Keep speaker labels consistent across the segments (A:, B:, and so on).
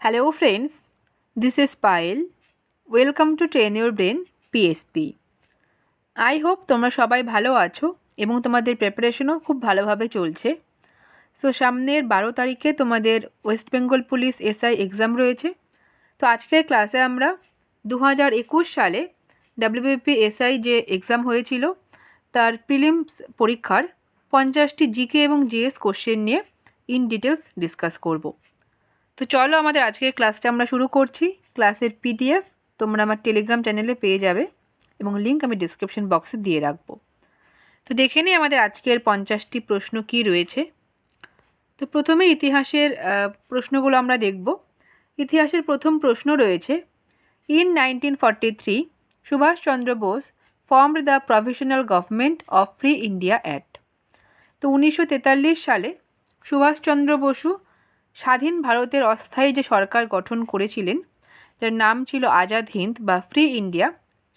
A: Hello, friends. This is Payal. Welcome to Train Your Brain PSP. I hope তোমরা সবাই ভালো আছো এবং তোমাদের প্রিপারেশনও খুব ভালোভাবে চলছে সো সামনের বারো তারিখে তোমাদের West Bengal police SI exam রয়েছে তো আজকের ক্লাসে আমরা দু হাজার একুশ সালে ডাব্লিউবিপি এসআই যে এক্সাম হয়েছিল তার প্রিলিমস পরীক্ষার পঞ্চাশটি জিকে এবং জিএস কোশ্চেন নিয়ে ইন ডিটেলস ডিসকাস করব তো চলো আমাদের আজকের ক্লাসটা আমরা শুরু করছি। ক্লাসের পিডিএফ তোমরা আমার টেলিগ্রাম চ্যানেলে পেয়ে যাবে এবং লিঙ্ক আমি ডিসক্রিপশন বক্সে দিয়ে রাখব। তো দেখে নিই আমাদের আজকের পঞ্চাশটি প্রশ্ন কি রয়েছে। তো প্রথমে ইতিহাসের প্রশ্নগুলো আমরা দেখব। ইতিহাসের প্রথম প্রশ্ন রয়েছে in nineteen forty three Subhas Chandra Bose formed the provisional government of free India act তো উনিশশো তেতাল্লিশ সালে সুভাষচন্দ্র বসু স্বাধীন ভারতের অস্থায়ী যে সরকার গঠন করেছিলেন, যার নাম ছিল আজাদ হিন্দ বা ফ্রি ইন্ডিয়া,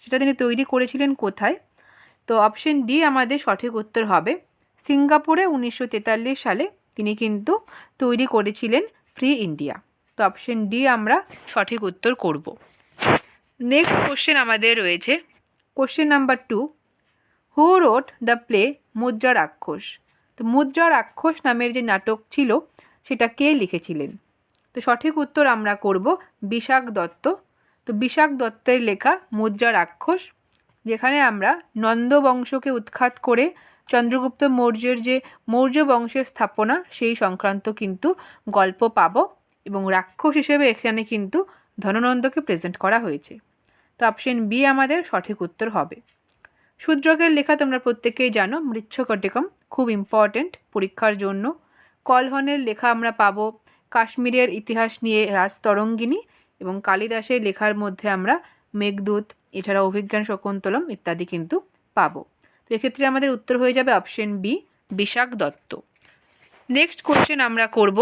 A: সেটা তিনি তৈরি করেছিলেন কোথায়? তো অপশন ডি আমাদের সঠিক উত্তর হবে, সিঙ্গাপুরে উনিশশো তেতাল্লিশ সালে তিনি কিন্তু তৈরি করেছিলেন ফ্রি ইন্ডিয়া। তো অপশন ডি আমরা সঠিক উত্তর করব। নেক্সট কোশ্চেন আমাদের রয়েছে। Question number two, who wrote the play Mudrarakshasa তো মুদ্রা রাক্ষস নামের যে নাটক ছিল সেটা কে লিখেছিলেন? তো সঠিক উত্তর আমরা করব বিশাখ দত্ত। তো বিশাখ দত্তের লেখা মুদ্রা রাক্ষস, যেখানে আমরা নন্দ বংশকে উৎখাত করে চন্দ্রগুপ্ত মৌর্যের যে মৌর্য বংশের স্থাপনা, সেই সংক্রান্ত কিন্তু গল্প পাবো এবং রাক্ষস হিসেবে এখানে কিন্তু ধননন্দকে প্রেজেন্ট করা হয়েছে। তো অপশন বি আমাদের সঠিক উত্তর হবে। শূদ্রকের লেখা তোমরা প্রত্যেকেই জানো, মৃচ্ছকটিকম, খুব ইম্পর্ট্যান্ট পরীক্ষার জন্য। কলহনের লেখা আমরা পাবো কাশ্মীরের ইতিহাস নিয়ে রাজতরঙ্গিনী এবং কালিদাসের লেখার মধ্যে আমরা মেঘদূত, এছাড়া অভিজ্ঞান শকুন্তলম ইত্যাদি কিন্তু পাবো। তো এক্ষেত্রে আমাদের উত্তর হয়ে যাবে option B Vishakhadatta. Next question আমরা করব।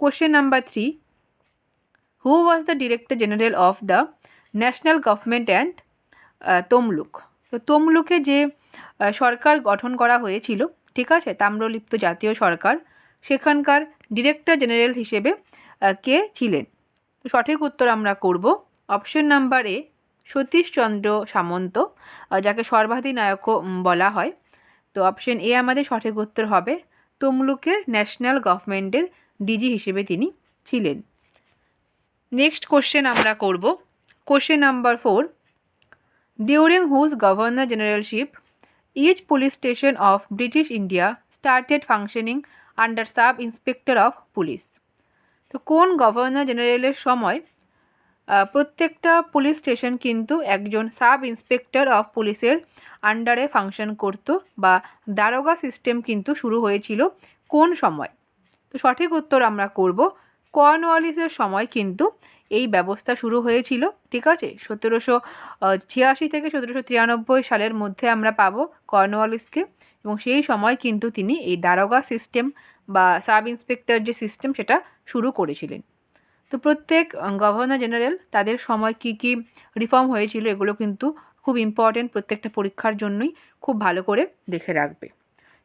A: Question number three who was the director general of the national government and Tamluk? তো তমলুকে যে সরকার গঠন করা হয়েছিল, ঠিক আছে? তাম্রলিপ্ত জাতীয় সরকার সেখানকার ডিরেক্টর জেনারেল হিসেবে কে ছিলেন? সঠিক উত্তর আমরা করব। Option number A Satish Chandra Samanta যাকে সর্বাধিনায়কও উম, বলা হয়। তো অপশন এ আমাদের সঠিক উত্তর হবে তমলুকের ন্যাশনাল গভর্নমেন্টের ডিজি হিসেবে তিনি ছিলেন। নেক্সট কোশ্চেন আমরা করব। Question number four During whose governor generalship, each police station of British India started functioning under sub inspector of police তো কোন গভর্নর জেনারেলের সময় প্রত্যেকটা পুলিশ স্টেশন কিন্তু একজন সাব ইন্সপেক্টর অফ পুলিশের আন্ডারে ফাংশন করত বা দারোগা সিস্টেম কিন্তু শুরু হয়েছিল কোন সময়? তো সঠিক উত্তর আমরা করব কর্নওয়ালিসের সময় কিন্তু এই ব্যবস্থা শুরু হয়েছিল, ঠিক আছে? সতেরোশো ছিয়াশি থেকে সতেরোশো তিরানব্বই সালের মধ্যে আমরা পাবো কর্নওয়ালিসকে। এবং সেই সময় কিন্তু তিনি এই দারোগা সিস্টেম বা সাব ইন্সপেক্টর যে সিস্টেম সেটা শুরু করেছিলেন। তো প্রত্যেক গভর্নর জেনারেল তাদের সময় কি কি রিফর্ম হয়েছিল এগুলো কিন্তু খুব ইম্পর্টেন্ট প্রত্যেকটা পরীক্ষার জন্যই খুব ভালো করে দেখে রাখবে।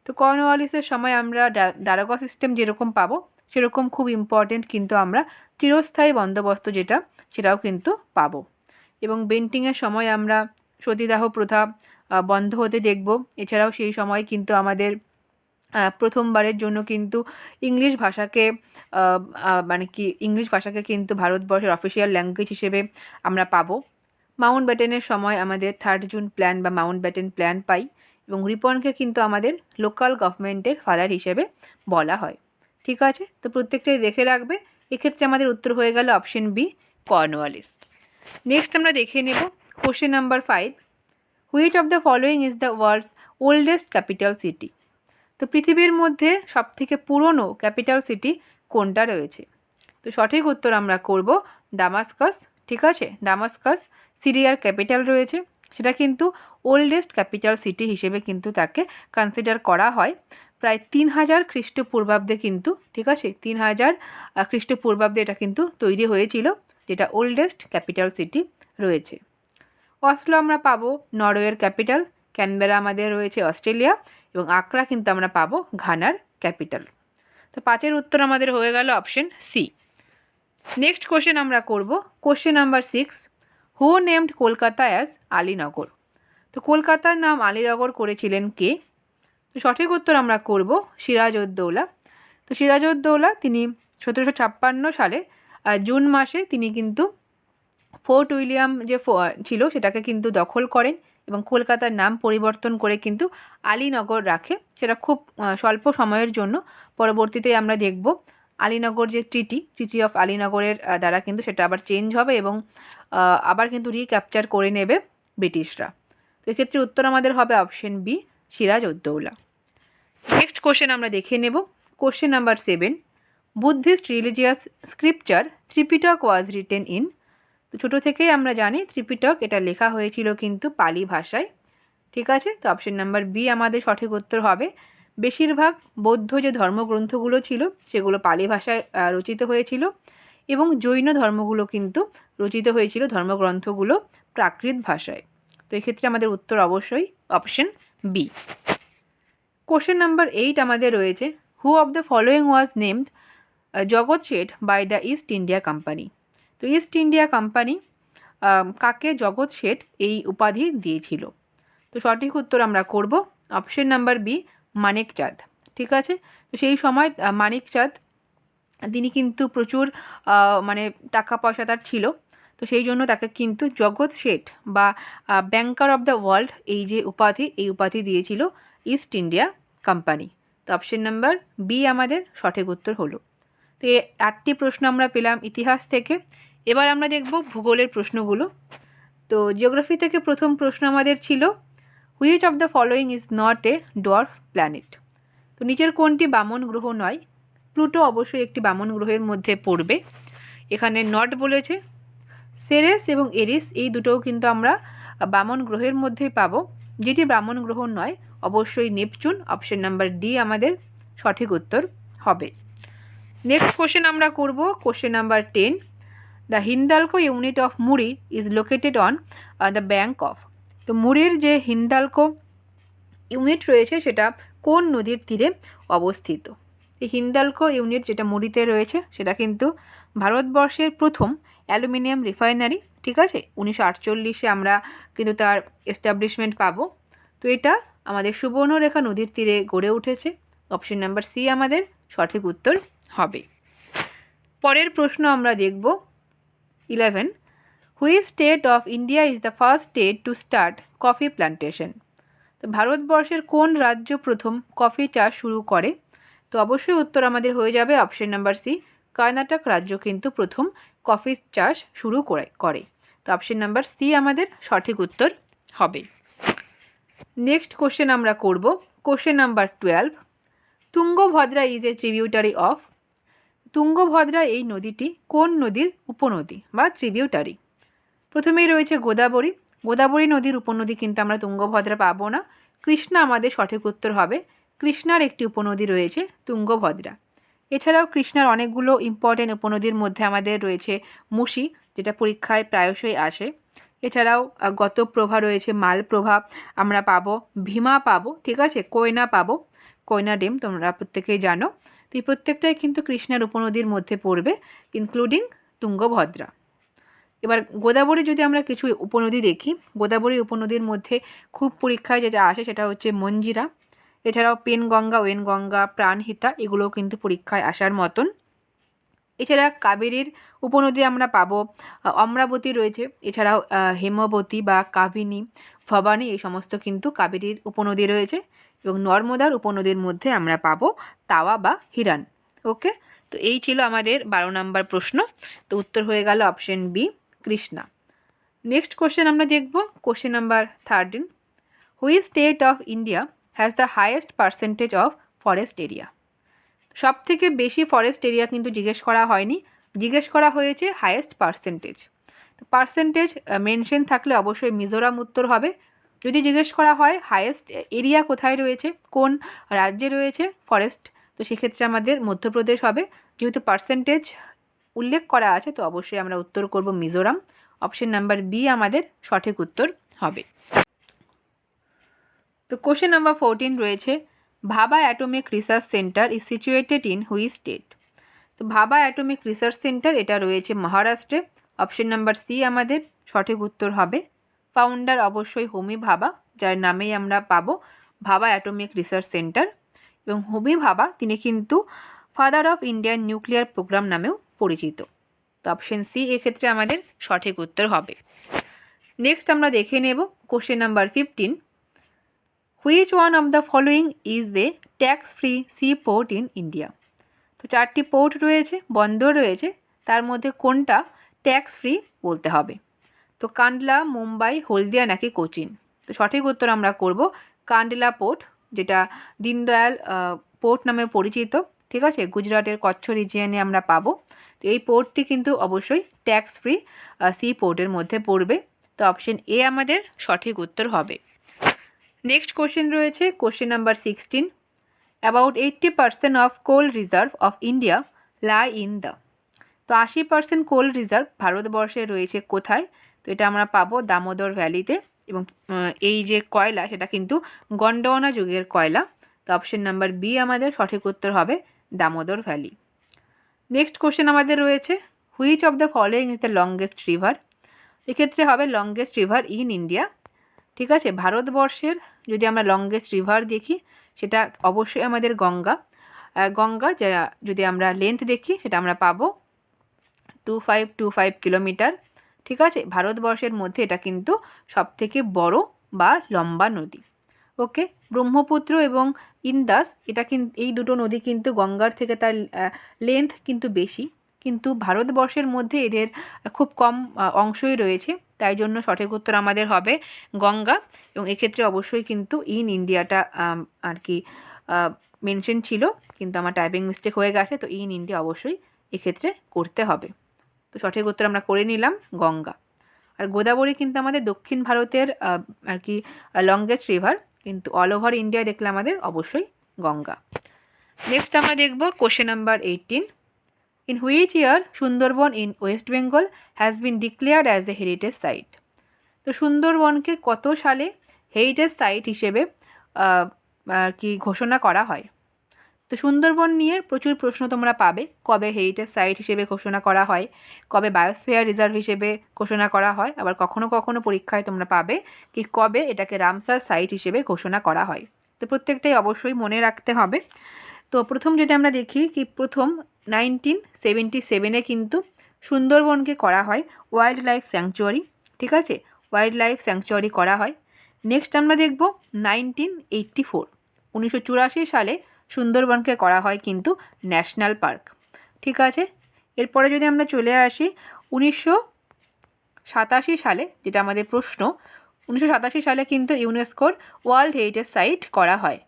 A: তো কর্নওয়ালিসের সময় আমরা দারোগা সিস্টেম যেরকম পাবো, সেরকম খুব ইম্পর্টেন্ট কিন্তু আমরা চিরস্থায়ী বন্দোবস্ত যেটা, সেটাও কিন্তু পাবো। এবং বেন্টিংয়ের সময় আমরা সতীদাহ প্রথা বন্ধ হতে দেখব। এছাড়াও সেই সময় কিন্তু আমাদের প্রথমবারের জন্য কিন্তু ইংলিশ ভাষাকে মানে কি, ইংলিশ ভাষাকে কিন্তু ভারতবর্ষের অফিসিয়াল ল্যাঙ্গুয়েজ হিসেবে আমরা পাবো। মাউন্ট ব্যাটেনের সময় আমাদের থার্ড জুন প্ল্যান বা মাউন্ট ব্যাটেন প্ল্যান পাই এবং রিপনকে কিন্তু আমাদের লোকাল গভর্নমেন্টের ফাদার হিসেবে বলা হয়। ঠিক আছে? তো প্রত্যেকটাই দেখে রাখবে। এক্ষেত্রে আমাদের উত্তর হয়ে গেল অপশন বি কর্নওয়ালিস নেক্সট আমরা দেখে নেব। Question number five which of the following is the world's oldest capital city তো পৃথিবীর মধ্যে সবথেকে পুরনো ক্যাপিটাল সিটি কোনটা রয়েছে? তো সঠিক উত্তর আমরা করব দামাস্কাস, ঠিক আছে? দামাস্কাস, সিরিয়ার ক্যাপিটাল রয়েছে। সেটা কিন্তু ওল্ডেস্ট ক্যাপিটাল সিটি হিসেবে কিন্তু তাকে কনসিডার করা হয়। প্রায় তিন হাজার খ্রিস্টপূর্বাব্দে কিন্তু, ঠিক আছে? তিন হাজার খ্রিস্টপূর্বাব্দে এটা কিন্তু তৈরি হয়েছিল, যেটা ওল্ডেস্ট ক্যাপিটাল সিটি রয়েছে। অসলো আমরা পাবো নরওয়ের ক্যাপিটাল, ক্যানবেরা আমাদের রয়েছে অস্ট্রেলিয়া, এবং আকরা কিন্তু আমরা পাবো ঘানার ক্যাপিটাল। তো পাঁচের উত্তর আমাদের হয়ে গেল অপশন সি। নেক্সট কোশ্চেন আমরা করব, question number six, who named Kolkata as Alinagar. তো কলকাতার নাম আলীনগর করেছিলেন কে? তো সঠিক উত্তর আমরা করব সিরাজউদ্দৌলা। তো সিরাজউদ্দৌলা তিনি সতেরোশো ছাপ্পান্ন সালে জুন মাসে তিনি কিন্তু ফোর্ট উইলিয়াম যে ছিল সেটাকে কিন্তু দখল করেন এবং কলকাতার নাম পরিবর্তন করে কিন্তু আলীনগর রাখে। সেটা খুব স্বল্প সময়ের জন্য। পরবর্তীতে আমরা দেখব আলীনগর যে ট্রিটি ট্রিটি অফ আলীনগরের দ্বারা কিন্তু সেটা আবার চেঞ্জ হবে এবং আবার কিন্তু রিক্যাপচার করে নেবে ব্রিটিশরা। তো এক্ষেত্রে উত্তর আমাদের হবে option B Siraj Uddaula. Next question আমরা দেখে নেব। Question number seven Buddhist religious scripture Tripitaka was written in তো ছোটো থেকেই আমরা জানি ত্রিপিটক, এটা লেখা হয়েছিল কিন্তু পালি ভাষায়। ঠিক আছে? তো অপশন নাম্বার বি আমাদের সঠিক উত্তর হবে। বেশিরভাগ বৌদ্ধ যে ধর্মগ্রন্থগুলো ছিল, সেগুলো পালি ভাষায় রচিত হয়েছিল এবং জৈন ধর্মগুলো কিন্তু রচিত হয়েছিল ধর্মগ্রন্থগুলো প্রাকৃত ভাষায়। তো এক্ষেত্রে আমাদের উত্তর অবশ্যই option B question number eight আমাদের রয়েছে who of the following was named Jagat Seth by the East India Company তো ইস্ট ইন্ডিয়া কোম্পানি কাকে জগৎ শেঠ এই উপাধি দিয়েছিল? তো সঠিক উত্তর আমরা করব। অপশন নাম্বার বি মানিক চাঁদ। ঠিক আছে? তো সেই সময় মানিক চাঁদ, তিনি কিন্তু প্রচুর মানে টাকা পয়সা তার ছিল। তো সেই জন্য তাকে কিন্তু জগৎ শেঠ বা ব্যাংকার অফ দ্য ওয়ার্ল্ড এই যে উপাধি, এই উপাধি দিয়েছিল ইস্ট ইন্ডিয়া কোম্পানি তো অপশন নাম্বার বি আমাদের সঠিক উত্তর হলো। তো আটটি প্রশ্ন আমরা পেলাম ইতিহাস থেকে। এবার আমরা দেখব ভূগোলের প্রশ্নগুলো। তো জিওগ্রাফি থেকে প্রথম প্রশ্ন আমাদের ছিল which of the following is not a dwarf planet তো নিচের কোনটি বামন গ্রহ নয়, প্লুটো অবশ্যই একটি বামন গ্রহের মধ্যে পড়বে। এখানে নট বলেছে সেরেস এবং এরিস এই দুটোও কিন্তু আমরা বামন গ্রহের মধ্যেই পাবো। যেটি ব্রাহ্মণ গ্রহ নয়, অবশ্যই নেপচুন অপশন নাম্বার ডি আমাদের সঠিক উত্তর হবে। নেক্সট কোশ্চেন আমরা করব question number ten the Hindalco unit of Muri is located on the bank of তো মুড়ির যে হিন্দালকো ইউনিট রয়েছে, সেটা কোন নদীর তীরে অবস্থিত? এই হিন্দালকো ইউনিট যেটা মুড়িতে রয়েছে, সেটা কিন্তু ভারতবর্ষের প্রথম অ্যালুমিনিয়াম রিফাইনারি, ঠিক আছে? উনিশশো আটচল্লিশে আমরা কিন্তু তার এস্টাবলিশমেন্ট পাবো। তো এটা আমাদের সুবর্ণরেখা নদীর তীরে গড়ে উঠেছে। অপশন নাম্বার সি আমাদের সঠিক উত্তর হবে। পরের প্রশ্ন আমরা দেখব eleven which state of India is the first state to start coffee plantation তো ভারতবর্ষের কোন রাজ্য প্রথম কফি চাষ শুরু করে? তো অবশ্যই উত্তর আমাদের হয়ে যাবে অপশন নাম্বার সি কর্ণাটক রাজ্য কিন্তু প্রথম কফি চাষ শুরু করে করে। তো অপশন নাম্বার সি আমাদের সঠিক উত্তর হবে। নেক্সট কোশ্চেন আমরা করব। Question number twelve Tungabhadra is a tributary of Tungabhadra এই নদীটি কোন নদীর উপনদী বা ট্রিবিউটারি প্রথমেই রয়েছে গোদাবরী। গোদাবরী নদীর উপনদী কিন্তু আমরা তুঙ্গভদ্রা পাবো না। কৃষ্ণা আমাদের সঠিক উত্তর হবে। কৃষ্ণার একটি উপনদী রয়েছে তুঙ্গভদ্রা। এছাড়াও কৃষ্ণার অনেকগুলো ইম্পর্টেন্ট উপনদীর মধ্যে আমাদের রয়েছে মুসি যেটা পরীক্ষায় প্রায়শই আসে। এছাড়াও আহ, গতপ্রভা রয়েছে মালপ্রভা আমরা পাবো ভীমা পাবো ঠিক আছে? কয়না পাবো। কয়না ডেম তোমরা প্রত্যেকেই জানো। তো এই প্রত্যেকটাই কিন্তু কৃষ্ণার উপনদীর মধ্যে পড়বে ইনক্লুডিং তুঙ্গভদ্রা। এবার গোদাবরী যদি আমরা কিছু উপনদী দেখি, গোদাবরী উপনদীর মধ্যে খুব পরীক্ষায় যেটা আসে সেটা হচ্ছে মঞ্জিরা। এছাড়াও পেনগঙ্গা, ওয়েনগঙ্গা, প্রাণহিতা এগুলোও কিন্তু পরীক্ষায় আসার মতন। এছাড়া কাবেরীর উপনদী আমরা পাবো অমরাবতী রয়েছে, এছাড়াও হেমবতী বা কাবিনী ভবানী এই সমস্ত কিন্তু কাবেরীর উপনদী রয়েছে। এবং নর্মদার উপনদীর মধ্যে আমরা পাবো তাওয়া বা হিরান, ওকে? তো এই ছিল আমাদের বারো নম্বর প্রশ্ন। তো উত্তর হয়ে গেল option B Krishna. Next question আমরা দেখব question number thirteen which state of India has the highest percentage of forest area সব থেকে বেশি ফরেস্ট এরিয়া কিন্তু জিজ্ঞেস করা হয়নি। জিজ্ঞেস করা হয়েছে হায়েস্ট পার্সেন্টেজ পার্সেন্টেজ মেনশন থাকলে অবশ্যই মিজোরাম উত্তর হবে। যদি জিজ্ঞেস করা হয় হায়েস্ট এরিয়া কোথায় রয়েছে, কোন রাজ্যে রয়েছে ফরেস্ট তো সেক্ষেত্রে আমাদের মধ্যপ্রদেশ হবে। যেহেতু পার্সেন্টেজ উল্লেখ করা আছে, তো অবশ্যই আমরা উত্তর করব মিজোরাম। অপশন নাম্বার বি আমাদের সঠিক উত্তর হবে। তো কোশ্চেন নাম্বার ফোরটিন রয়েছে, Bhabha atomic research centre is situated in which state তো ভাবা অ্যাটমিক রিসার্চ সেন্টার এটা রয়েছে মহারাষ্ট্রে। অপশন নাম্বার সি আমাদের সঠিক উত্তর হবে। ফাউন্ডার অবশ্যই হোমি ভাবা যার নামেই আমরা পাবো ভাবা অ্যাটমিক রিসার্চ সেন্টার এবং হোমি ভাবা তিনি কিন্তু father of Indian nuclear programme নামেও পরিচিত। তো অপশন সি এক্ষেত্রে আমাদের সঠিক উত্তর হবে। নেক্সট আমরা দেখে নেব question number fifteen which one of the following is the tax free sea port in India তো চারটি পোর্ট রয়েছে, বন্দর রয়েছে, তার মধ্যে কোনটা ট্যাক্স ফ্রি বলতে হবে। তো কান্ডলা, মুম্বাই, হলদিয়া নাকি কোচিন? তো সঠিক উত্তর আমরা করব কান্ডলা পোর্ট, যেটা দীনদয়াল পোর্ট নামে পরিচিত, ঠিক আছে? গুজরাটের কচ্ছ রিজিয়নে আমরা পাবো। তো এই পোর্টটি কিন্তু অবশ্যই ট্যাক্স ফ্রি সি পোর্টের মধ্যে পড়বে। তো অপশন এ আমাদের সঠিক উত্তর হবে। নেক্সট কোশ্চেন রয়েছে question number sixteen about eighty percent of coal reserve of India lie in the তো আশি পার্সেন্ট কোল রিজার্ভ ভারতবর্ষে রয়েছে কোথায়? তো এটা আমরা পাবো দামোদর ভ্যালিতে এবং এই যে কয়লা, সেটা কিন্তু গন্ডওয়ানা যুগের কয়লা। তো অপশন নাম্বার বি আমাদের সঠিক উত্তর হবে দামোদর ভ্যালি। নেক্সট কোশ্চেন আমাদের রয়েছে which of the following is the longest river এক্ষেত্রে হবে লংগেস্ট রিভার ইন ইন্ডিয়া ঠিক আছে, ভারতবর্ষের যদি আমরা লংগেস্ট রিভার দেখি, সেটা অবশ্যই আমাদের গঙ্গা। গঙ্গা যা, যদি আমরা লেন্থ দেখি, সেটা আমরা পাবো two five two five kilometre ঠিক আছে? ভারতবর্ষের মধ্যে এটা কিন্তু সবথেকে বড় বা লম্বা নদী। ওকে? ব্রহ্মপুত্র এবং ইন্দাস, এটা কিন্তু এই দুটো নদী কিন্তু গঙ্গার থেকে তার লেন্থ কিন্তু বেশি। কিন্তু ভারতবর্ষের মধ্যে এদের খুব কম অংশই রয়েছে। তাই জন্য সঠিক উত্তর আমাদের হবে গঙ্গা। এবং এক্ষেত্রে অবশ্যই কিন্তু ইন ইন্ডিয়াটা আর কি মেনশন ছিল। কিন্তু আমার টাইপিং মিস্টেক হয়ে গেছে, তো ইন ইন্ডিয়া অবশ্যই এক্ষেত্রে করতে হবে। তো সঠিক উত্তর আমরা করে নিলাম, গঙ্গা। আর গোদাবরী কিন্তু আমাদের দক্ষিণ ভারতের আর কি লংগেস্ট রিভার কিন্তু অল ওভার ইন্ডিয়া দেখলে আমাদের অবশ্যই গঙ্গা। নেক্সট আমরা দেখব question number eighteen in which year Sundarban in West Bengal has been declared as a heritage site তো সুন্দরবনকে কত সালে হেরিটেজ সাইট হিসেবে আর কি, ঘোষণা করা হয়? তো সুন্দরবন নিয়ে প্রচুর প্রশ্ন তোমরা পাবে, কবে হেরিটেজ সাইট হিসেবে ঘোষণা করা হয়, কবে বায়োস্ফিয়ার রিজার্ভ হিসেবে ঘোষণা করা হয়, আবার কখনো কখনো পরীক্ষায় তোমরা পাবে কি কবে এটাকে রামসার সাইট হিসেবে ঘোষণা করা হয়। তো প্রত্যেকটাই অবশ্যই মনে রাখতে হবে। তো প্রথম যদি আমরা দেখি কি প্রথম নাইনটিন সেভেন্টি সেভেনে কিন্তু সুন্দরবনকে করা হয় ওয়াইল্ড লাইফ স্যাংচুয়ারি ঠিক আছে? ওয়াইল্ড লাইফ স্যাংচুয়ারি করা হয়। নেক্সট আমরা দেখব নাইনটিন এইট্টি ফোর উনিশশো চুরাশি সালে সুন্দরবনকে করা হয় কিন্তু ন্যাশনাল পার্ক। ঠিক আছে? এরপরে যদি আমরা চলে আসি, উনিশশো সাতাশি সালে যেটা আমাদের প্রশ্ন, উনিশশো সাতাশি সালে কিন্তু ইউনেস্কোর ওয়ার্ল্ড হেরিটেজ সাইট করা হয়।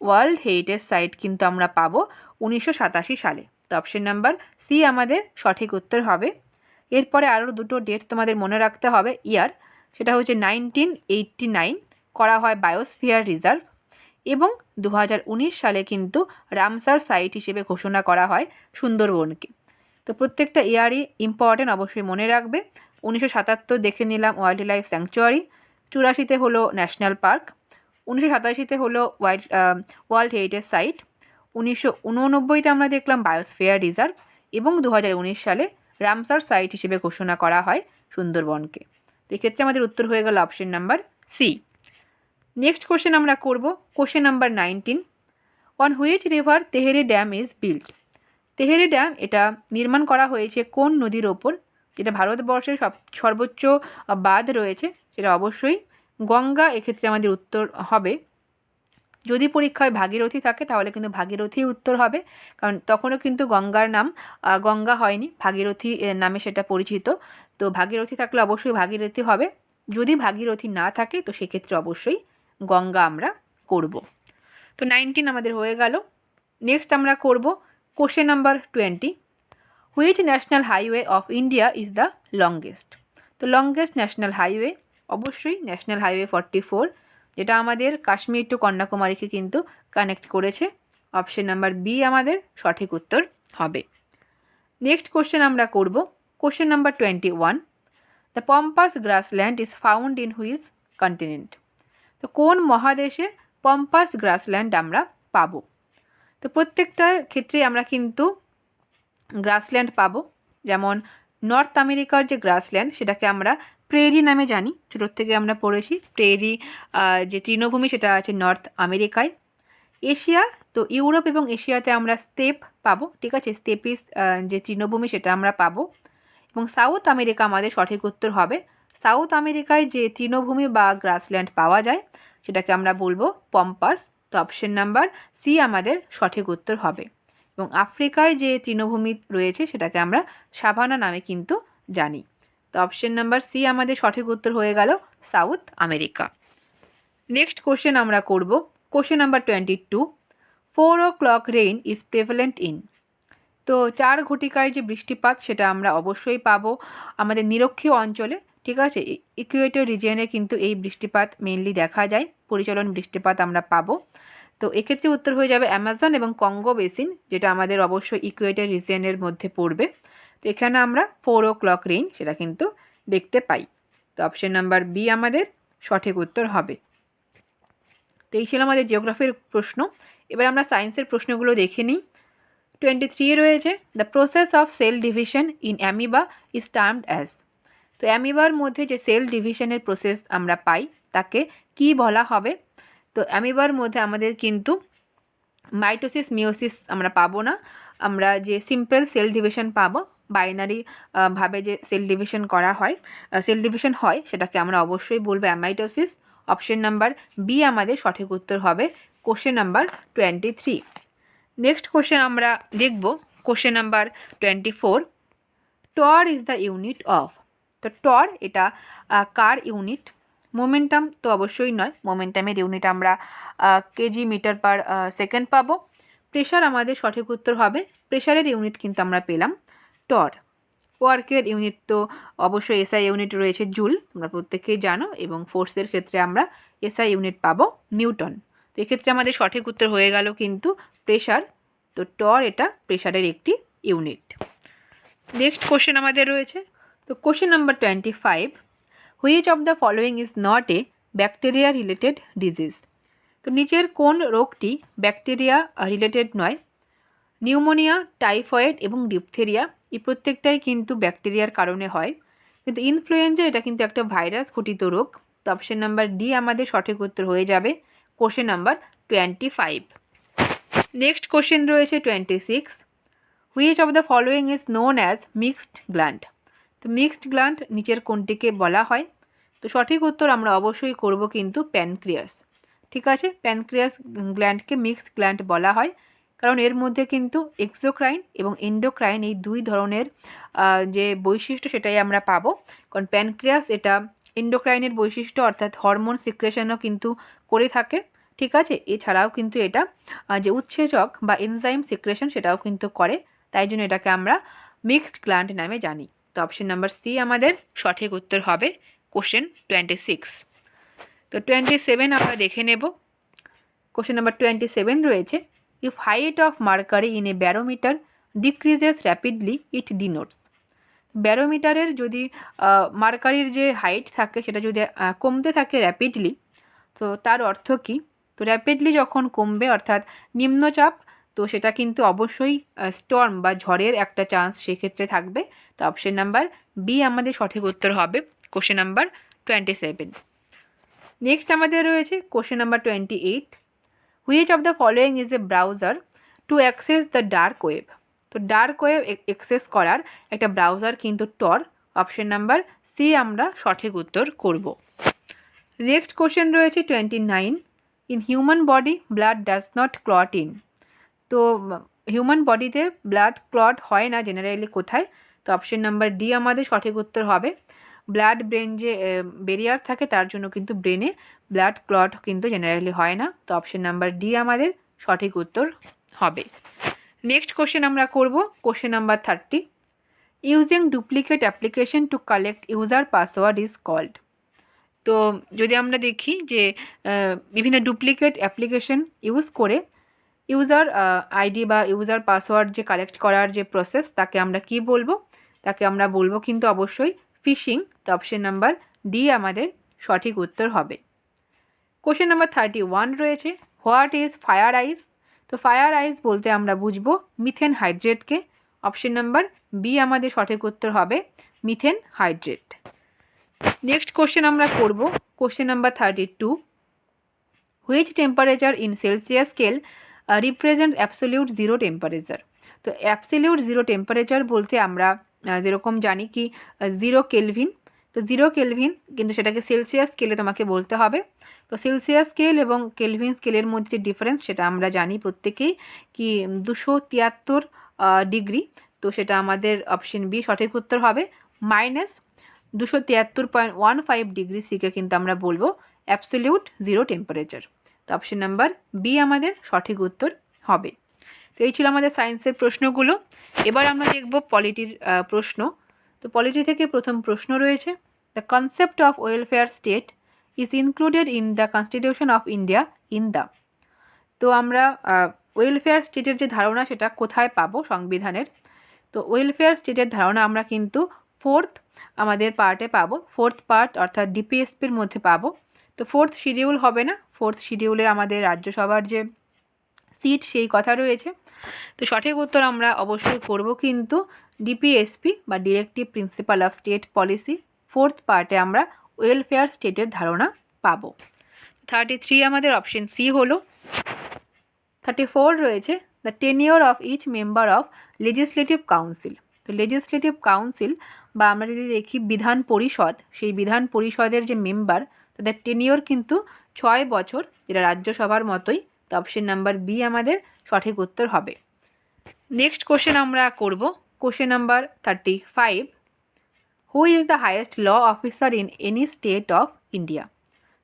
A: ওয়ার্ল্ড হেরিটেজ সাইট কিন্তু আমরা পাবো উনিশশো সাতাশি সালে। তো অপশন নাম্বার সি আমাদের সঠিক উত্তর হবে। এরপরে আরও দুটো ডেট তোমাদের মনে রাখতে হবে, ইয়ার। সেটা হচ্ছে নাইনটিন এইটটি নাইন, করা হয় বায়োস্ফিয়ার রিজার্ভ। এবং দু হাজার উনিশ সালে কিন্তু রামসার সাইট হিসেবে ঘোষণা করা হয় সুন্দরবনকে। তো প্রত্যেকটা ইয়ারই ইম্পর্টেন্ট অবশ্যই মনে রাখবে। উনিশশো সাতাত্তর দেখে নিলাম ওয়াইল্ড লাইফ স্যাংচুয়ারি চুরাশিতে হলো ন্যাশনাল পার্ক উনিশশো সাতাশিতে হলো ওয়াইল্ড ওয়ার্ল্ড হেরিটেজ সাইট উনিশশো উননব্বইতে আমরা দেখলাম বায়োস্ফিয়ার রিজার্ভ এবং দু হাজার উনিশ সালে রামসার সাইট হিসেবে ঘোষণা করা হয় সুন্দরবনকে। এক্ষেত্রে আমাদের উত্তর হয়ে গেল option number C next question আমরা করব question number nineteen on which river Tehri dam is build Tehri dam এটা নির্মাণ করা হয়েছে কোন নদীর ওপর? যেটা ভারতবর্ষের সব, সর্বোচ্চ বাঁধ রয়েছে, সেটা অবশ্যই গঙ্গা, এক্ষেত্রে আমাদের উত্তর হবে। যদি পরীক্ষায় ভাগীরথী থাকে, তাহলে কিন্তু ভাগীরথী উত্তর হবে, কারণ তখনও কিন্তু গঙ্গার নাম গঙ্গা হয়নি, ভাগীরথী নামে সেটা পরিচিত। তো ভাগীরথী থাকলে অবশ্যই ভাগীরথী হবে। যদি ভাগীরথী না থাকে, তো সেক্ষেত্রে অবশ্যই গঙ্গা আমরা করব। তো নাইনটিন আমাদের হয়ে গেল। নেক্সট আমরা করব question number twenty which national highway of India is the longest তো লংগেস্ট ন্যাশনাল হাইওয়ে অবশ্যই ন্যাশনাল হাইওয়ে ফর্টি ফোর যেটা আমাদের কাশ্মীর টু কন্যাকুমারীকে কিন্তু কানেক্ট করেছে। অপশন নাম্বার বি আমাদের সঠিক উত্তর হবে। নেক্সট কোশ্চেন আমরা করব। Question number twenty one the pampas grassland is found in which continent তো কোন মহাদেশে পম্পাস গ্রাসল্যান্ড আমরা পাব? তো প্রত্যেকটা ক্ষেত্রে আমরা কিন্তু গ্রাসল্যান্ড পাবো। যেমন নর্থ আমেরিকার যে গ্রাসল্যান্ড, সেটাকে আমরা প্রেরি নামে জানি। ছোটোর থেকে আমরা পড়েছি। প্রেরি যে তৃণভূমি, সেটা আছে নর্থ আমেরিকায়। এশিয়া, তো ইউরোপ এবং এশিয়াতে আমরা স্টেপ পাবো। ঠিক আছে স্টেপিস যে তৃণভূমি, সেটা আমরা পাবো। এবং সাউথ আমেরিকা আমাদের সঠিক উত্তর হবে সাউথ আমেরিকায় যে তৃণভূমি বা গ্রাসল্যান্ড পাওয়া যায়, সেটাকে আমরা বলব পম্পাস। তো অপশন নাম্বার সি আমাদের সঠিক উত্তর হবে। এবং আফ্রিকায় যে তৃণভূমি রয়েছে, সেটাকে আমরা সাভানা নামে কিন্তু জানি। তো অপশন নাম্বার সি আমাদের সঠিক উত্তর হয়ে গেল সাউথ আমেরিকা। নেক্সট কোশ্চেন আমরা করব। Question number twenty two, four o'clock rain is prevalent in. তো চার ঘটিকায় যে বৃষ্টিপাত, সেটা আমরা অবশ্যই পাবো। আমাদের নিরক্ষীয় অঞ্চলে ঠিক আছে? ইকুয়েটর রিজিয়নে কিন্তু এই বৃষ্টিপাত মেনলি দেখা যায়। পরিচলন বৃষ্টিপাত আমরা পাবো। তো এক্ষেত্রে উত্তর হয়ে যাবে অ্যামাজন এবং কঙ্গো বেসিন, যেটা আমাদের অবশ্যই ইকুয়েটর রিজিয়নের মধ্যে পড়বে। তো এখানে আমরা ফোর ও ক্লক রেইন সেটা কিন্তু দেখতে পাই। তো অপশন নাম্বার বি আমাদের সঠিক উত্তর হবে। তো এই ছিল আমাদের জিওগ্রাফির প্রশ্ন। এবার আমরা সায়েন্সের প্রশ্নগুলো দেখে নিই। টোয়েন্টি থ্রি রয়েছে the process of cell division in amoeba is termed as তো অ্যামিবার মধ্যে যে সেল ডিভিশনের প্রসেস আমরা পাই, তাকে কি বলা হবে? তো অ্যামিবার মধ্যে আমাদের কিন্তু মাইটোসিস মিওসিস আমরা পাবো না। আমরা যে সিম্পল সেল ডিভিশন পাবো, বাইনারি ভাবে যে সেল ডিভিশন করা হয় সেল ডিভিশন হয়, সেটাকে আমরা অবশ্যই বলব অ্যামাইটোসিস। অপশন নাম্বার বি আমাদের সঠিক উত্তর হবে question number twenty three. Next question আমরা দেখব, question number twenty four. Torr is the unit of তো টর এটা কার ইউনিট? মোমেন্টাম তো অবশ্যই নয়, মোমেন্টামের ইউনিট আমরা কেজি মিটার পার সেকেন্ড পাবো। প্রেশার আমাদের সঠিক উত্তর হবে, প্রেশারের ইউনিট কিন্তু আমরা পেলাম টর। ওয়ার্কের ইউনিট তো অবশ্যই এসআই ইউনিট রয়েছে জুল, তোমরা প্রত্যেকেই জানো, এবং ফোর্সের ক্ষেত্রে আমরা এসআই ইউনিট পাবো নিউটন। তো এক্ষেত্রে আমাদের সঠিক উত্তর হয়ে গেল কিন্তু প্রেশার, তো টর এটা প্রেশারের একটি ইউনিট। নেক্সট কোশ্চেন আমাদের রয়েছে তো question number twenty five which of the following is not a bacteria related disease তো নিচের কোন রোগটি ব্যাকটেরিয়া রিলেটেড নয়? নিউমোনিয়া টাইফয়েড এবং ডিপথেরিয়া এই প্রত্যেকটাই কিন্তু ব্যাকটেরিয়ার কারণে হয়। কিন্তু ইনফ্লুয়েঞ্জা এটা কিন্তু একটা ভাইরাস ঘটিত রোগ। তো অপশন নাম্বার ডি আমাদের সঠিক উত্তর হয়ে যাবে। Question number twenty five next question রয়েছে twenty six which of the following is known as mixed gland তো মিক্সড গ্ল্যান্ড নিচের কোনটিকে বলা হয়। তো সঠিক উত্তর আমরা অবশ্যই করব কিন্তু প্যানক্রিয়াস ঠিক আছে? প্যানক্রিয়াস গ্ল্যান্ডকে মিক্সড গ্ল্যান্ড বলা হয়। কারণ এর মধ্যে কিন্তু এক্সোক্রাইন এবং এন্ডোক্রাইন এই দুই ধরনের যে বৈশিষ্ট্য সেটাই আমরা পাবো। কারণ প্যানক্রিয়াস এটা এন্ডোক্রাইনের বৈশিষ্ট্য, অর্থাৎ হরমোন সিক্রেশনও কিন্তু করে থাকে। ঠিক আছে? এছাড়াও কিন্তু এটা যে উৎসেচক বা এনজাইম সিক্রেশন সেটাও কিন্তু করে। তাই জন্য এটাকে আমরা মিক্সড গ্ল্যান্ড নামে জানি। তো অপশন নাম্বার সি আমাদের সঠিক উত্তর হবে কোশ্চেন টোয়েন্টি সিক্স তো টোয়েন্টি সেভেন আমরা দেখে নেব। কোশ্চেন নাম্বার টোয়েন্টি সেভেন রয়েছে। If height of mercury in a barometer decreases rapidly it denotes ব্যারোমিটারের যদি মার্কারির যে হাইট থাকে, সেটা যদি কমতে থাকে র্যাপিডলি তো তার অর্থ কী? তো র্যাপিডলি যখন কমবে, অর্থাৎ নিম্নচাপ তো সেটা কিন্তু অবশ্যই স্টর্ম বা ঝড়ের একটা চান্স সেক্ষেত্রে থাকবে। তো অপশন নাম্বার বি আমাদের সঠিক উত্তর হবে question number twenty seven next আমাদের রয়েছে question number twenty eight which of the following is a browser to access the dark web তো ডার্ক ওয়েব অ্যাক্সেস করার একটা ব্রাউজার কিন্তু টর অপশন নাম্বার সি আমরা সঠিক উত্তর করব। নেক্সট কোশ্চেন রয়েছে twenty nine in human body blood does not clot in তো হিউম্যান বডিতে ব্লাড ক্লট হয় না জেনারেলি কোথায়? তো অপশন নাম্বার ডি আমাদের সঠিক উত্তর হবে। ব্লাড ব্রেন যে বেরিয়ার থাকে তার জন্য কিন্তু ব্রেনে ব্লাড ক্লট কিন্তু জেনারেলি হয় না। তো অপশন নাম্বার ডি আমাদের সঠিক উত্তর হবে। নেক্সট কোশ্চেন আমরা করব question number thirty using duplicate application to collect user password is called তো যদি আমরা দেখি যে বিভিন্ন ডুপ্লিকেট অ্যাপ্লিকেশন ইউজ করে ইউজার আইডি বা ইউজার পাসওয়ার্ড যে কালেক্ট করার যে প্রসেস তাকে আমরা কি বলব? তাকে আমরা বলব কিন্তু অবশ্যই ফিশিং তো অপশন নাম্বার ডি আমাদের সঠিক উত্তর হবে। কোশ্চেন নাম্বার থার্টি ওয়ান রয়েছে হোয়াট ইজ ফায়ার আইস তো ফায়ার আইস বলতে আমরা বুঝব মিথেন হাইড্রেটকে অপশন নাম্বার বি আমাদের সঠিক উত্তর হবে মিথেন হাইড্রেট নেক্সট কোশ্চেন আমরা করব question number thirty two which temperature in Celsius scale represent absolute zero temperature তো অ্যাবসোলিউট জিরো টেম্পারেচার বলতে আমরা যেরকম জানি কি জিরো কেলভিন তো জিরো কেলভিন কিন্তু সেটাকে সেলসিয়াস স্কেলে তোমাকে বলতে হবে। তো সেলসিয়াস স্কেল এবং কেলভিন স্কেলের মধ্যে যে ডিফারেন্স সেটা আমরা জানি প্রত্যেকেই কি দুশো তিয়াত্তর ডিগ্রি তো সেটা আমাদের অপশন বি সঠিক উত্তর হবে। মাইনাস দুশো তিয়াত্তর পয়েন্ট ওয়ান ফাইভ ডিগ্রি সিকে কিন্তু আমরা বলব। অ্যাবসলিউট জিরো টেম্পারেচার তো অপশন নাম্বার বি আমাদের সঠিক উত্তর হবে। তো এই ছিল আমাদের সায়েন্সের প্রশ্নগুলো। এবার আমরা দেখব পলিটির প্রশ্ন। তো পলিটি থেকে প্রথম প্রশ্ন রয়েছে the concept of welfare state is included in the constitution of India in the তো আমরা ওয়েলফেয়ার স্টেটের যে ধারণা সেটা কোথায় পাবো সংবিধানের? তো ওয়েলফেয়ার স্টেটের ধারণা আমরা কিন্তু ফোর্থ আমাদের পার্টে পাবো। ফোর্থ পার্ট অর্থাৎ ডিপিএসপির মধ্যে পাবো। তো ফোর্থ শিডিউল হবে না? ফোর্থ শিডিউলে আমাদের রাজ্যসভার যে সিট সেই কথা রয়েছে। তো সঠিক উত্তর আমরা অবশ্যই করব, কিন্তু ডিপিএসপি বা directive principle of state policy fourth পার্টে আমরা ওয়েলফেয়ার স্টেটের ধারণা পাবো। থার্টি থ্রি আমাদের অপশন সি হলো। থার্টি ফোর রয়েছে the tenure of each member of legislative council তো লেজিসলেটিভ কাউন্সিল বা আমরা যদি দেখি বিধান পরিষদ, সেই বিধান পরিষদের যে মেম্বার তাদের টেনিওর কিন্তু ছয় বছর, যেটা রাজ্যসভার মতোই, তো অপশন নাম্বার বি আমাদের সঠিক উত্তর হবে। নেক্সট কোশ্চেন আমরা করব। Question number thirty five who is the highest law officer in any state of India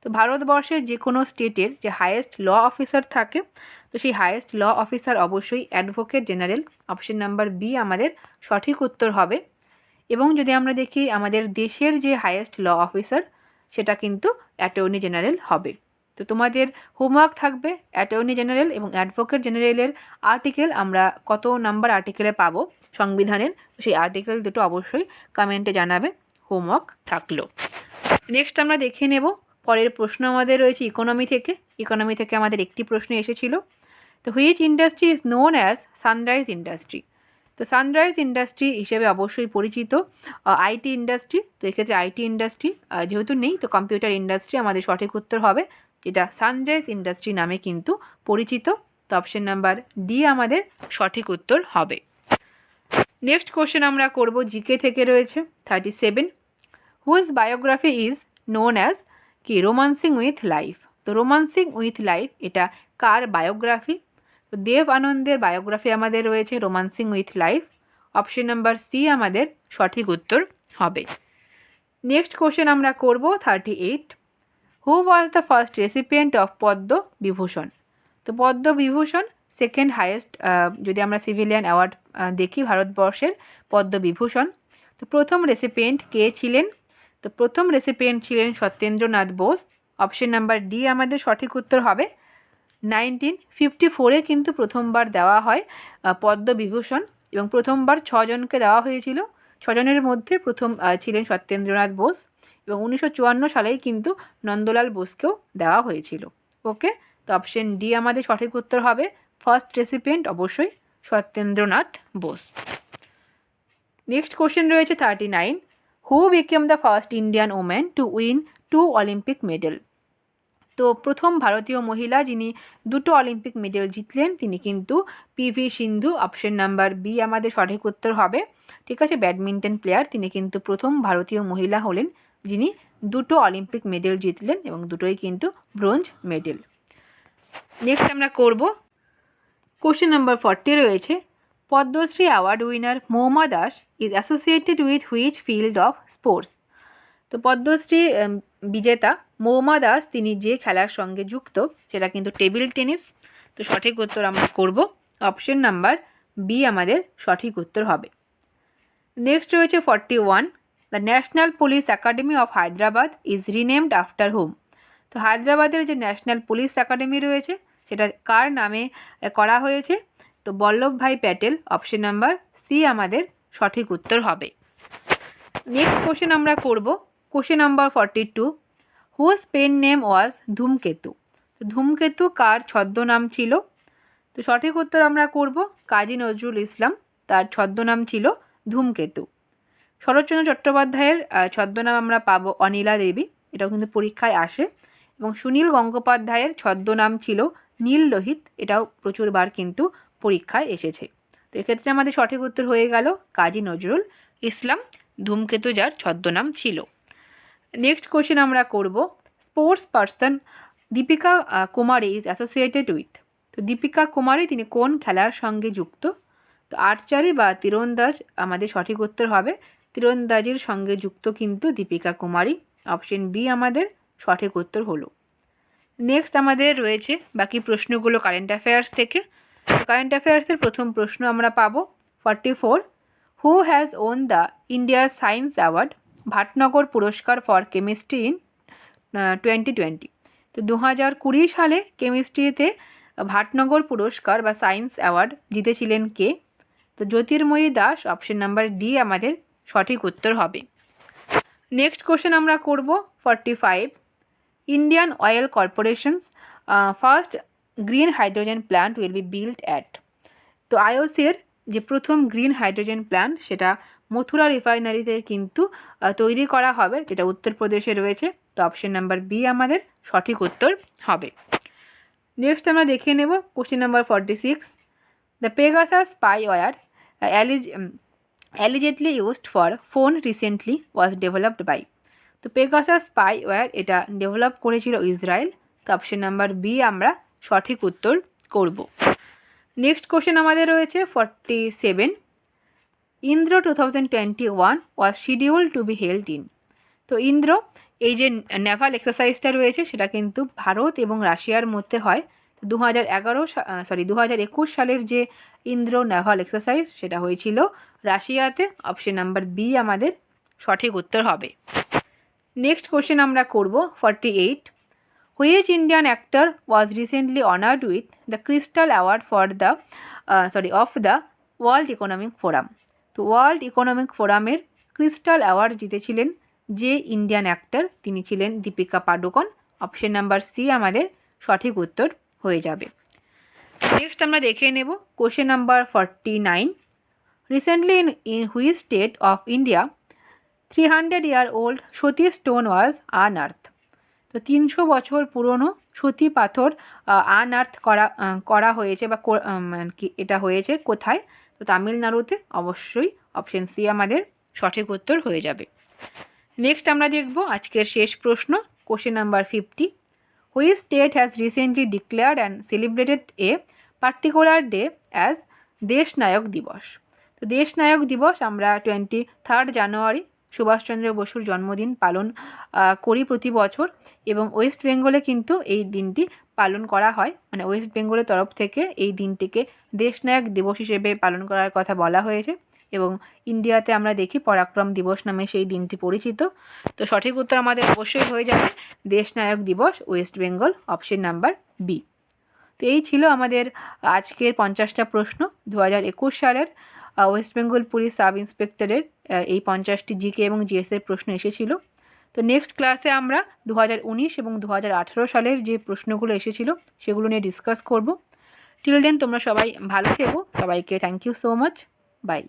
A: তো ভারতবর্ষের যে কোনো স্টেটের যে হায়েস্ট ল অফিসার থাকে, তো সেই হায়েস্ট ল অফিসার অবশ্যই advocate general option number B আমাদের সঠিক উত্তর হবে। এবং যদি আমরা দেখি আমাদের দেশের যে হায়েস্ট ল অফিসার সেটা কিন্তু অ্যাটর্নি জেনারেল হবে। তো তোমাদের হোমওয়ার্ক থাকবে অ্যাটর্নি জেনারেল এবং অ্যাডভোকেট জেনারেলের আর্টিকেল আমরা কত নাম্বার আর্টিকেলে পাবো সংবিধানের? সেই আর্টিকেল দুটো অবশ্যই কমেন্টে জানাবে হোমওয়ার্ক থাকল। নেক্সট আমরা দেখে নেব, পরের প্রশ্ন আমাদের রয়েছে ইকোনমি থেকে। ইকোনমি থেকে আমাদের একটি প্রশ্ন এসেছিল। তো which industry is known as sunrise industry তো সানরাইজ ইন্ডাস্ট্রি হিসেবে অবশ্যই পরিচিত। আইটি ইন্ডাস্ট্রি তো এক্ষেত্রে আইটি ইন্ডাস্ট্রি যেহেতু নেই, তো কম্পিউটার ইন্ডাস্ট্রি আমাদের সঠিক উত্তর হবে, যেটা সানরাইজ ইন্ডাস্ট্রি নামে কিন্তু পরিচিত। তো অপশন নাম্বার ডি আমাদের সঠিক উত্তর হবে। নেক্সট কোশ্চেন আমরা করব জিকে থেকে রয়েছে thirty seven whose biography is known as কি? রোমান্সিং উইথ লাইফ তো রোমান্সিং উইথ লাইফ এটা কার বায়োগ্রাফি দেব আনন্দের বায়োগ্রাফি আমাদের রয়েছে romancing with life. Option number C আমাদের সঠিক উত্তর হবে। নেক্সট কোশ্চেন আমরা করব thirty eight. Who was the first recipient of Padma Vibhushan? তো পদ্ম বিভূষণ সেকেন্ড হায়েস্ট যদি আমরা সিভিলিয়ান অ্যাওয়ার্ড দেখি ভারতবর্ষের পদ্ম বিভূষণ। তো প্রথম রেসিপিয়েন্ট কে ছিলেন? তো প্রথম রেসিপিয়েন্ট ছিলেন Satyendranath Bose. Option number D আমাদের সঠিক উত্তর হবে নাইনটিন ফিফটি ফোরে কিন্তু প্রথমবার দেওয়া হয় পদ্মবিভূষণ এবং প্রথমবার ছজনকে দেওয়া হয়েছিল। ছজনের মধ্যে প্রথম ছিলেন সত্যেন্দ্রনাথ বোস এবং উনিশশো চুয়ান্ন সালেই কিন্তু নন্দলাল বোসকেও দেওয়া হয়েছিল। ওকে? তো অপশন ডি আমাদের সঠিক উত্তর হবে। ফার্স্ট রেসিপিয়েন্ট অবশ্যই সত্যেন্দ্রনাথ বোস। নেক্সট কোশ্চেন রয়েছে thirty nine. Who became the first Indian woman to win two Olympic medal? তো প্রথম ভারতীয় মহিলা যিনি দুটো অলিম্পিক মেডেল জিতলেন, তিনি কিন্তু PV Sindhu, option number B আমাদের সঠিক উত্তর হবে। ঠিক আছে, ব্যাডমিন্টন প্লেয়ার, তিনি কিন্তু প্রথম ভারতীয় মহিলা হলেন যিনি দুটো অলিম্পিক মেডেল জিতলেন এবং দুটোই কিন্তু ব্রোঞ্জ মেডেল। নেক্সট আমরা করব। কোশ্চেন নাম্বার ফর্টি রয়েছে। Padmashri award winner Mouma Das is associated with which field of sports তো পদ্মশ্রী বিজেতা মৌমা দাস, তিনি যে খেলার সঙ্গে যুক্ত, সেটা কিন্তু টেবিল টেনিস। তো সঠিক উত্তর আমরা করব। অপশন নাম্বার বি আমাদের সঠিক উত্তর হবে। নেক্সট রয়েছে forty one the national police academy of Hyderabad is renamed after whom তো হায়দ্রাবাদের যে ন্যাশনাল পুলিশ একাডেমি রয়েছে, সেটা কার নামে করা হয়েছে? তো Vallabhbhai Patel, option number C আমাদের সঠিক উত্তর হবে। নেক্সট কোশ্চেন আমরা করব। Question number forty two whose pen name was Dhumketu তো ধূমকেতু কার ছদ্মনাম ছিল? তো সঠিক উত্তর আমরা করব কাজী নজরুল ইসলাম, তার ছদ্মনাম ছিল ধূমকেতু। শরৎচন্দ্র চট্টোপাধ্যায়ের ছদ্মনাম আমরা পাবো অনিলা দেবী, এটাও কিন্তু পরীক্ষায় আসে। এবং সুনীল গঙ্গোপাধ্যায়ের ছদ্মনাম ছিল নীল লোহিত, এটাও প্রচুরবার কিন্তু পরীক্ষায় এসেছে। তো এক্ষেত্রে আমাদের সঠিক উত্তর হয়ে গেল কাজী নজরুল ইসলাম, ধূমকেতু যার ছদ্মনাম ছিল। নেক্সট কোশ্চেন আমরা করব sports person Deepika Kumari is associated with তো দীপিকা কুমারী তিনি কোন খেলার সঙ্গে যুক্ত? তো আর্চারি বা তীরন্দাজ আমাদের সঠিক উত্তর হবে, তীরন্দাজির সঙ্গে যুক্ত কিন্তু দীপিকা কুমারী অপশন বি আমাদের সঠিক উত্তর হলো। নেক্সট আমাদের রয়েছে বাকি প্রশ্নগুলো কারেন্ট অ্যাফেয়ার্স থেকে। কারেন্ট অ্যাফেয়ার্সের প্রথম প্রশ্ন আমরা পাবো forty four who has won the India science award Bhatnagar পুরস্কার for chemistry in twenty twenty তো দু হাজার কুড়ি সালে কেমিস্ট্রিতে ভাটনগর পুরস্কার বা সায়েন্স অ্যাওয়ার্ড জিতেছিলেন কে? তো Jyotirmoyee Das, option number D আমাদের সঠিক উত্তর হবে। নেক্সট কোশ্চেন আমরা করব forty five Indian Oil Corporation first green hydrogen plant will be build at. তো আইওসির যে প্রথম গ্রিন হাইড্রোজেন প্ল্যান্ট, সেটা মথুরা রিফাইনারিতে কিন্তু তৈরি করা হবে, যেটা উত্তরপ্রদেশে রয়েছে। তো অপশন নাম্বার বি আমাদের সঠিক উত্তর হবে। নেক্সট আমরা দেখে নেব question number forty six the Pegasus alleged allegedly used for phone recently was developed by তো পেগাসাস স্পাইওয়্যার এটা ডেভেলপ করেছিল ইসরায়েল। তো অপশন নাম্বার বি আমরা সঠিক উত্তর করব। নেক্সট কোশ্চেন আমাদের রয়েছে forty seven Indra two thousand twenty one was schedule to be held in তো ইন্দ্র, এই যে নেভাল এক্সারসাইজটা রয়েছে, সেটা কিন্তু ভারত এবং রাশিয়ার মধ্যে হয়। দু হাজার এগারো সরি দু হাজার একুশ সালের যে ইন্দ্র নেভাল এক্সারসাইজ সেটা হয়েছিল রাশিয়াতে। অপশন নাম্বার বি আমাদের সঠিক উত্তর হবে। নেক্সট কোশ্চেন আমরা করব forty eight which Indian actor was recently honoured with the crystal award for the sorry of the world economic forum তো ওয়ার্ল্ড ইকোনমিক ফোরামের ক্রিস্টাল অ্যাওয়ার্ড জিতেছিলেন যে ইন্ডিয়ান অ্যাক্টর তিনি ছিলেন Deepika Padukone. Option number C আমাদের সঠিক উত্তর হয়ে যাবে। নেক্সট আমরা দেখে নেব question number forty nine recently in in which state of India three hundred year old sati stone was unearth তো তিনশো বছর পুরনো সতী পাথর আনআর্থ করা করা হয়েছে বা মানে কি, এটা হয়েছে কোথায়? তো তামিলনাড়ুতে অবশ্যই অপশন সি আমাদের সঠিক উত্তর হয়ে যাবে। নেক্সট আমরা দেখব আজকের শেষ প্রশ্ন question number fifty which state has recently declared and celebrated a particular day as Deshnayak Divas তো দেশনায়ক দিবস আমরা টোয়েন্টি থার্ড জানুয়ারি সুভাষচন্দ্র বসুর জন্মদিন পালন করি প্রতি বছর এবং ওয়েস্ট বেঙ্গলে কিন্তু এই দিনটি পালন করা হয়। মানে ওয়েস্ট বেঙ্গলের তরফ থেকে এই দিনটিকে দেশনায়ক দিবস হিসেবে পালন করার কথা বলা হয়েছে এবং ইন্ডিয়াতে আমরা দেখি পরাক্রম দিবস নামে সেই দিনটি পরিচিত। তো সঠিক উত্তর আমাদের অবশ্যই হয়ে যাবে Deshnayak Divas West Bengal, option number B. তো এই ছিল আমাদের আজকের পঞ্চাশটা প্রশ্ন। দু হাজার একুশ সালের ওয়েস্ট বেঙ্গল পুলিশ সাব ইন্সপেক্টরের এই পঞ্চাশটি জিকে এবং জিএসের প্রশ্ন এসেছিল। তো নেক্সট ক্লাসে আমরা দু উনিশ এবং দু হাজার আঠেরো সালের যে প্রশ্নগুলো এসেছিল, সেগুলো নিয়ে ডিসকাস করব। টিল দেন তোমরা সবাই ভালো থেকো। সবাইকে thank you so much bye